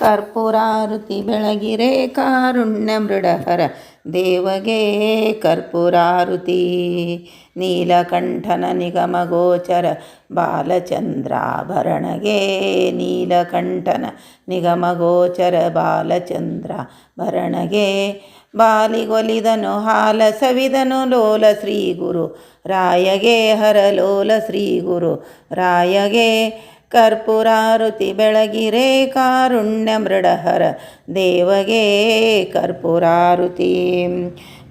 ಕರ್ಪೂರಾರುತಿ ಬೆಳಗಿರೆ, ಕಾರುಣ್ಯ, ಮೃಡಹರ, ದೇವಗೆ ಕರ್ಪೂರಾರುತಿ ನೀಲಕಂಠನ ನಿಗಮ, ಗೋಚರ, ಬಾಲಚಂದ್ರಾಭರಣಗೆ ನೀಲಕಂಠನ ನಿಗಮ, ಗೋಚರ, ಬಾಲಚಂದ್ರಾಭರಣಗೆ ಬಾಲಿಗೊಲಿದನು, ಹಾಲ ಸವಿದನು, ಲೋಲ ಶ್ರೀ ಗುರು, ರಾಯಗೆ ಹರಲೋಲ ಶ್ರೀ ಗುರು, ರಾಯಗೆ ಕರ್ಪೂರಾರುತಿ ಬೆಳಗಿರೆ ಕಾರುಣ್ಯ ಮೃಡಹರ ದೇವಗೆ ಕರ್ಪೂರಾರುತಿ.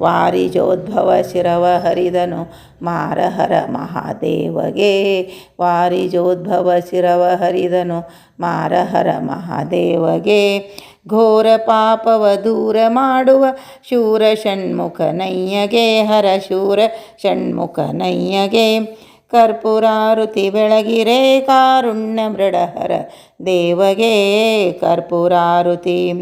ವಾರಿಜೋದ್ಭವ ಶಿರವ ಹರಿದನು ಮಾರಹರ ಮಹಾದೇವಗೆ. ವಾರಿಜೋದ್ಭವ ಶಿರವ ಹರಿದನು ಮಾರಹರ ಮಹಾದೇವಗೆ. ಘೋರ ಪಾಪವ ದೂರ ಮಾಡುವ ಶೂರ ಷಣ್ಮುಖನಯ್ಯಗೆ ಹರ ಶೂರ ಷಣ್ಮುಖನಯ್ಯಗೆ ಕರ್ಪೂರಾರುತಿ ಬೆಳಗಿರೆ ಕಾರುಣ್ಯ ಮೃಡಹರ ದೇವಗೆ ಕರ್ಪೂರಾರುತಿ.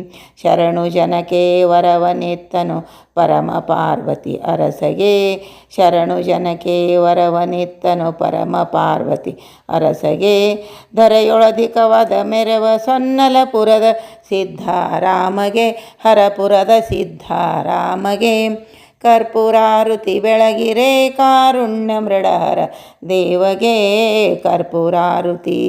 ಶರಣು ಜನಕೆ ವರವನೆತ್ತನು ಪರಮ ಪಾರ್ವತಿ ಅರಸಗೆ. ಶರಣು ಜನಕೆ ವರವನೆತ್ತನು ಪರಮ ಪಾರ್ವತಿ ಅರಸಗೆ. ಧರೆಯೊಳಧಿಕವಾದ ಮೆರವ ಸೊನ್ನಲಪುರದ ಸಿದ್ಧಾರಾಮಗೆ, ಹರಪುರದ ಸಿದ್ಧಾರಾಮಗೆ. ಕರ್ಪೂರಾರುತಿ ಬೆಳಗಿರೆ ಕಾರುಣ್ಯ ಮೃಡಹರ ದೇವಗೆ ಕರ್ಪೂರಾರುತಿ